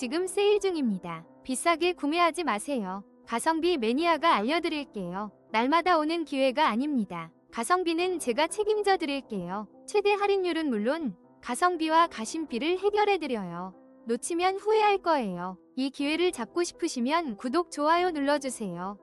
지금 세일 중입니다. 비싸게 구매하지 마세요. 가성비 매니아가 알려드릴게요. 날마다 오는 기회가 아닙니다. 가성비는 제가 책임져 드릴게요. 최대 할인율은 물론 가성비와 가심비를 해결해 드려요. 놓치면 후회할 거예요. 이 기회를 잡고 싶으시면 구독, 좋아요 눌러주세요.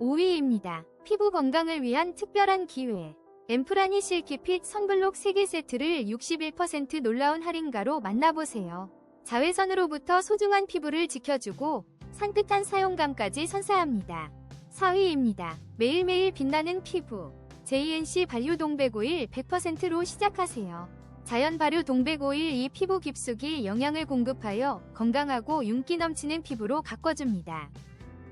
5위입니다. 피부 건강을 위한 특별한 기회. 엠프라니 실키핏 선블록 3개 세트를 61% 놀라운 할인가로 만나보세요. 자외선으로부터 소중한 피부를 지켜주고 산뜻한 사용감까지 선사합니다. 4위입니다. 매일매일 빛나는 피부. JNC 발효 동백오일 100%로 시작하세요. 자연 발효 동백오일 이 피부 깊숙이 영양을 공급하여 건강하고 윤기 넘치는 피부로 가꿔줍니다.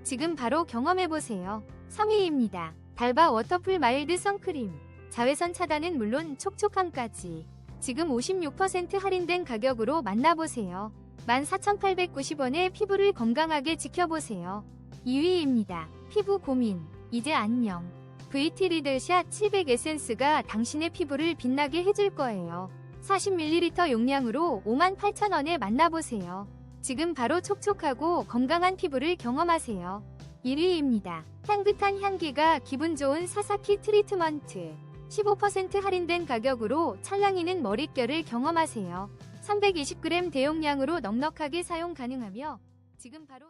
지금 바로 경험해보세요. 3위입니다. 달바 워터풀 마일드 선크림. 자외선 차단은 물론 촉촉함까지. 지금 56% 할인된 가격으로 만나보세요. 14,890원에 피부를 건강하게 지켜보세요. 2위입니다. 피부 고민. 이제 안녕. VT 리들샷 700 에센스가 당신의 피부를 빛나게 해줄 거예요. 40ml 용량으로 58,000원에 만나보세요. 지금 바로 촉촉하고 건강한 피부를 경험하세요. 1위입니다. 향긋한 향기가 기분 좋은 사사키 트리트먼트. 15% 할인된 가격으로 찰랑이는 머릿결을 경험하세요. 320g 대용량으로 넉넉하게 사용 가능하며 지금 바로